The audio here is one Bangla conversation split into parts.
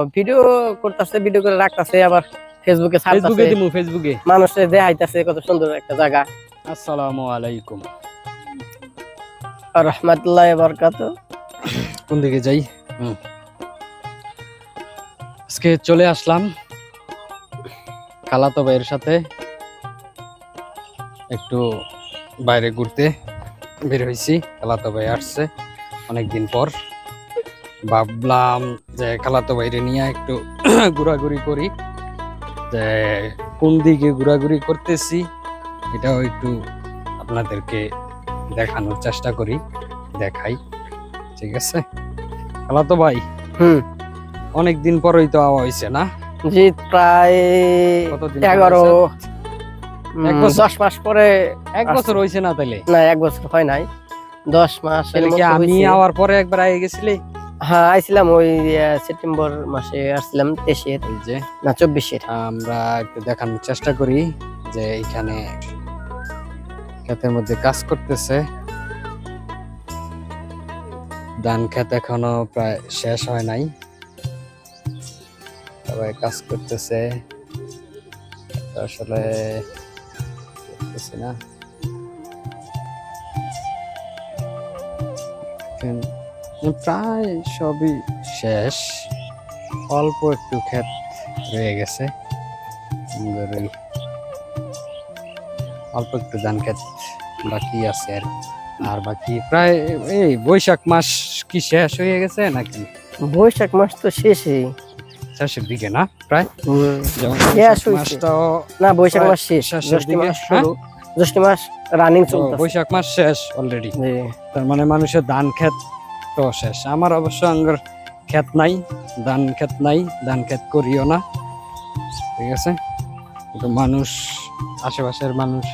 ভিডিও করতেছে ভিডিও করে রাখতেছে আবার ফেসবুকে ফেসবুকে দিমু ফেসবুকে মানুষে দেখাইতেছে কত সুন্দর একটা জায়গা। আসসালামু আলাইকুম। রহমতুল্লাহ বরকাত কোন দিকে যাই। আজকে চলে আসলাম খালাতো ভাইয়ের সাথে একটু বাইরে ঘুরতে। বের হয়েছি খালাতো ভাই আসছে অনেকদিন পর। ভাবলাম যে খালাতো ভাইরে নিয়ে একটু ঘোরাঘুরি করি। যে কোন দিকে ঘোরাঘুরি করতেছি এটাও একটু আপনাদেরকে দেখানোর চেষ্টা করি দেখাই। ঠিক আছে? খালাতো ভাই? হুম। অনেক দিন পরই তো আওয়া হয়েছে না? জি প্রায় এগারো এক বছর? দশ মাস পরে এক বছর হয়েছে না তাইলে? না এক বছর হয় নাই। দশ মাস কি আমি আওয়ার পরে একবার আগে গেছিলে? হ্যাঁ আইছিলাম ওই সেপ্টেম্বর মাসে আসছিলাম তেইশের যে? না চব্বিশের আমরা একটু দেখানোর চেষ্টা করি যে এখানে ক্ষেতের মধ্যে কাজ করতেছে। ধান ক্ষেত এখনও প্রায় শেষ হয় নাই। সবাই কাজ করতেছে। আসলে না। প্রায় সবই শেষ। অল্প একটু ক্ষেত রয়ে গেছে। অল্প একটু ধান ক্ষেত বাকি আছে আর আর বাকি প্রায় এই বৈশাখ মাস কি শেষ হয়ে গেছে নাকি? বৈশাখ মাস তো শেষে শেষের দিকে না প্রায়? শেষ মাসটাও না বৈশাখ মাস শেষ। শেষের জ্যৈষ্ঠ মাস জ্যৈষ্ঠ মাস রানিং ও, চলতেছে। বৈশাখ মাস শেষ অলরেডি তার মানে মানুষের ধান ক্ষেত তো শেষ। আমার অবশ্য আঙ্গর ক্ষেত নাই ধান ক্ষেত নাই ধান ক্ষেত করিও না। ঠিক আছে? কিন্তু মানুষ আশেপাশের মানুষ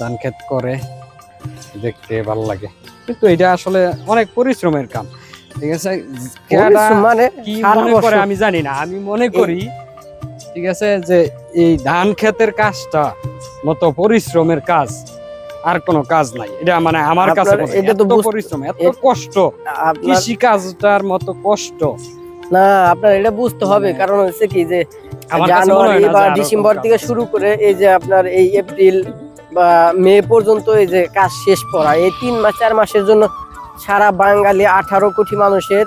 ধান ক্ষেত করে দেখতে ভালো লাগে। কিন্তু এটা আসলে অনেক পরিশ্রমের কাম। ঠিক আছে? মানে কি মনে করে আমি জানি না। আমি মনে করি ঠিক আছে যে এই ধান ক্ষেতের কাজটা মতো পরিশ্রমের কাজ আর কোনো কাজ নাই। এটা মানে আমার কাছে হয়। এটা তো পরিশ্রম এত কষ্ট কৃষি কাজটার মতো কষ্ট। না আপনার এটা বুঝতে হবে। মানে- কারণ হচ্ছে কি যে হয় জানুয়ারি বা ডিসেম্বর থেকে শুরু করে এই যে আপনার এই এপ্রিল বা মে পর্যন্ত এই যে কাজ শেষ করা এই তিন মাস চার মাসের জন্য সারা বাঙালি আঠারো কোটি মানুষের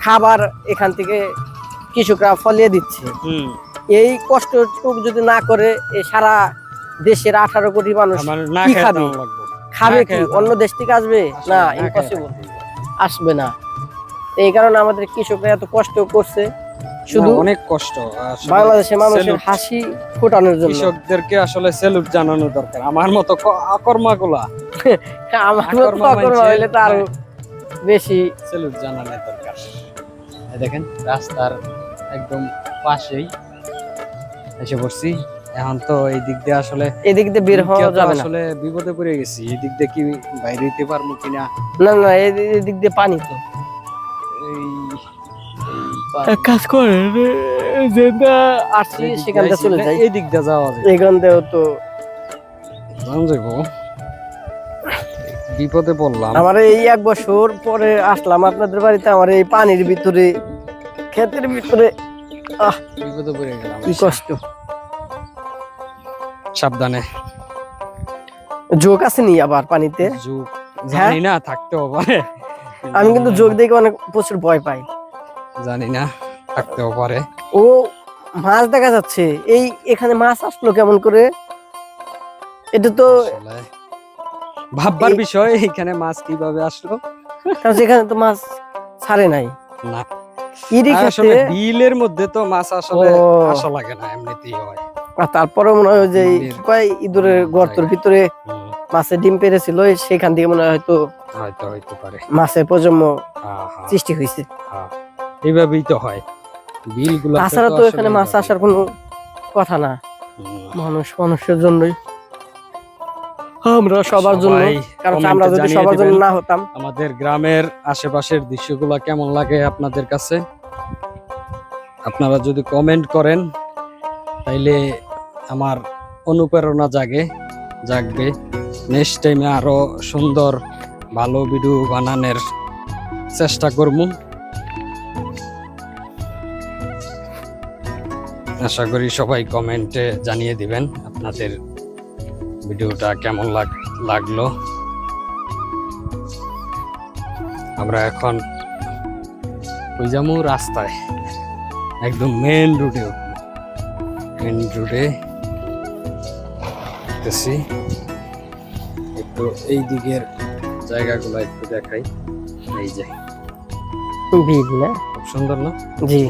খাবার এখান থেকে কৃষকরা ফলিয়ে দিচ্ছে। এই কষ্ট যদি না করে এই সারা দেশের আঠারো কোটি মানুষ কি খাবে? খাবে কি? অন্য দেশ থেকে আসবে? না ইম্পসিবল আসবে না। এই কারণে আমাদের কৃষকরা এত কষ্ট করছে। শুধু অনেক কষ্ট। বাংলাদেশের মানুষের হাসি ফোটানোর জন্য। কৃষকদেরকে আসলে সেলুট জানানো দরকার। আমার মতো আকর্মাগুলা। আমার মতো আকর্মা হইলে তো আরও বেশি সেলুট জানানো দরকার। দেখেন রাস্তার একদম পাশেই এসে পড়ছি। এখন তো এই দিক দিয়ে আসলে এদিক দিয়ে বের হওয়া যাবে না। আসলে বিপদে পড়ে গেছি। এই দিক দিয়ে কি বাইরে হইতে পারব কিনা? না না এদি- এদিক দিয়ে পানি তো। এই কাজ করে যেটা আসছি সেখান দিয়ে থেকে চলে যাই। এই দিক দিয়ে যাওয়া যায় এখান দিয়েও তো জান যাইবো। বিপদে পড়লাম। আমার এই এক বছর পরে আসলাম আপনাদের বাড়িতে। আমার এই পানির ভিতরে ক্ষেতের ভিতরে আহ বিপদে পড়ে গেলাম। কি কষ্ট। সাবধানে। যোগ আছে নি আবার পানিতে? যুগ জানি না থাকতেও পারে আমি কিন্তু দেখে অনেক প্রচুর ভয় পাই। জানি না থাকতেও পারে ও মাছ দেখা যাচ্ছে। এই এখানে মাছ আসলো কেমন করে? এটা তো ভাববার বিষয় এখানে মাছ কীভাবে আসলো? কারণ সেখানে তো মাছ ছাড়ে নাই। না। আসলে বিলের মধ্যে তো মাছ আসলে। আশা লাগে না এমনিতেই হয়। তারপরে মনে হয় যে কয় ইঁদুরের গর্তর ভিতরে মাছের ডিম পেরেছিল সেখান থেকে মনে হয় হয়তো হয়তো হইতে পারে। মাছের প্রজন্ম হ্যাঁ, হ্যাঁ, সৃষ্টি হয়েছে। হ্যাঁ। এইভাবেই তো হয়। বিলগুলো তাছাড়া তো এখানে মাছ আসার কোনো কথা না। মানুষ মানুষের জন্যই। আমরা সবার জন্য কারণ আমরা যদি সবার জন্য না হতাম। আমাদের গ্রামের আশেপাশের দৃশ্যগুলো কেমন লাগে আপনাদের কাছে? আপনারা যদি কমেন্ট করেন তাইলে আমার অনুপ্রেরণা জাগে, জাগবে। নেক্সট টাইমে আরও সুন্দর, ভালো ভিডিও বানানোর চেষ্টা করব আশা করি সবাই কমেন্টে জানিয়ে দিবেন আপনাদের ভিডিওটা কেমন লাগ লাগল। আমরা এখন ওই যাব রাস্তায়, একদম মেন রুটে মেন রুটে দেখতেছি। একটু এই দিকের জায়গাগুলো একটু দেখাই। এই যে। বিল না? খুব সুন্দর না? জি।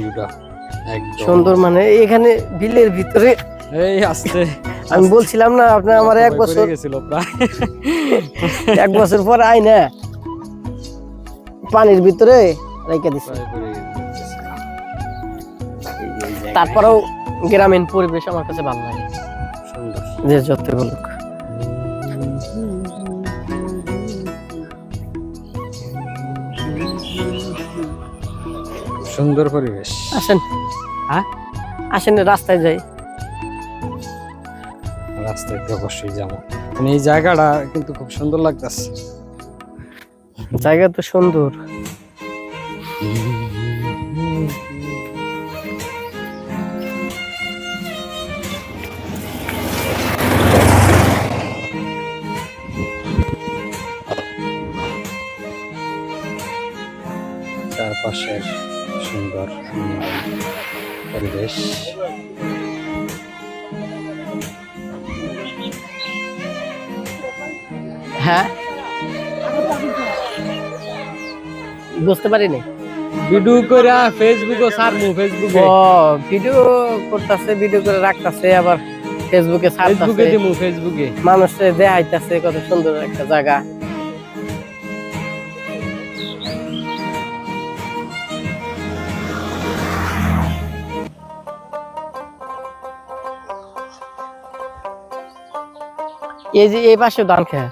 একদম। সুন্দর মানে এখানে বিলের ভিতরে এই আসছে। আমি বলছিলাম না আপনার আমার এক বছর গেছিল প্রায়। এক বছর পর আই না। পানির ভিতরে রেখে দিছে। তারপরেও গ্রামীণ পরিবেশ আমার কাছে ভালো লাগে। সুন্দর যে যত বলুক। সুন্দর পরিবেশ। আসেন। হ্যাঁ? আসেন রাস্তায় যাই। রাস্তায় তো অবশ্যই যাব। মানে এই জায়গাটা কিন্তু খুব সুন্দর লাগতেছে। জায়গা তো সুন্দর। চারপাশের সুন্দর পরিবেশ। হ্যাঁ? বুঝতে পারিনি। ভিডিও করে ফেসবুকে ছাড়মু ফেসবুকে ও ভিডিও করতেছে ভিডিও করে রাখতেছে আবার ফেসবুকে ফেসবুকে ছাড়তেছে দিমু ফেসবুকে মানুষে দেখাইতেছে কত সুন্দর একটা জায়গা। এই যে এই পাশে ধান খেত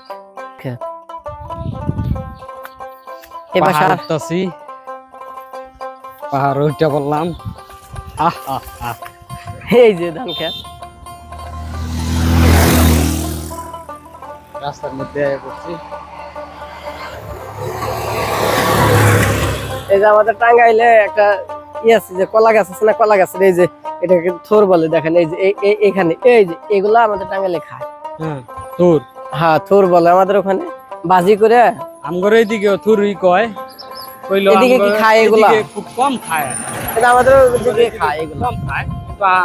খেত এই পাশে উঠতাছি। পাহাড় উঠতে বললাম আহ এই যে ধান খেত রাস্তার মধ্যে পড়ছি। এই যে আমাদের টাঙ্গাইলে একটা ই আছে যে কলা গাছ আছে না কলা গাছের এই যে এটাকে থোর বলে দেখেন। এই যে এখানে এই যে এগুলা আমাদের টাঙ্গাইলে খায়। হ্যাঁ। তোর? হ্যাঁ থোর বলে আমাদের ওখানে? বাজি করে? আমগর এইদিকে থুরুই কয়? কইলো এদিকে কি খায় এগুলা? খুব কম খায়। এটা আমাদের ওদিকে খায় এগুলো। কম খায়।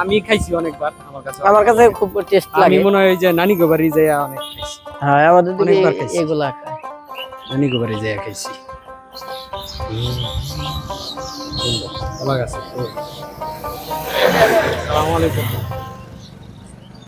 আমি খাইছি অনেকবার আমার কাছে। আমার কাছে খুব টেস্ট আমি লাগে। মনে হয় যে নানি গোবারি যায় অনেক খাইছি। হ্যাঁ আমাদের দিকে। এগুলা খায়। নানি যায় খাইছি। ভালো গেছে আসসালামু আলাইকুম।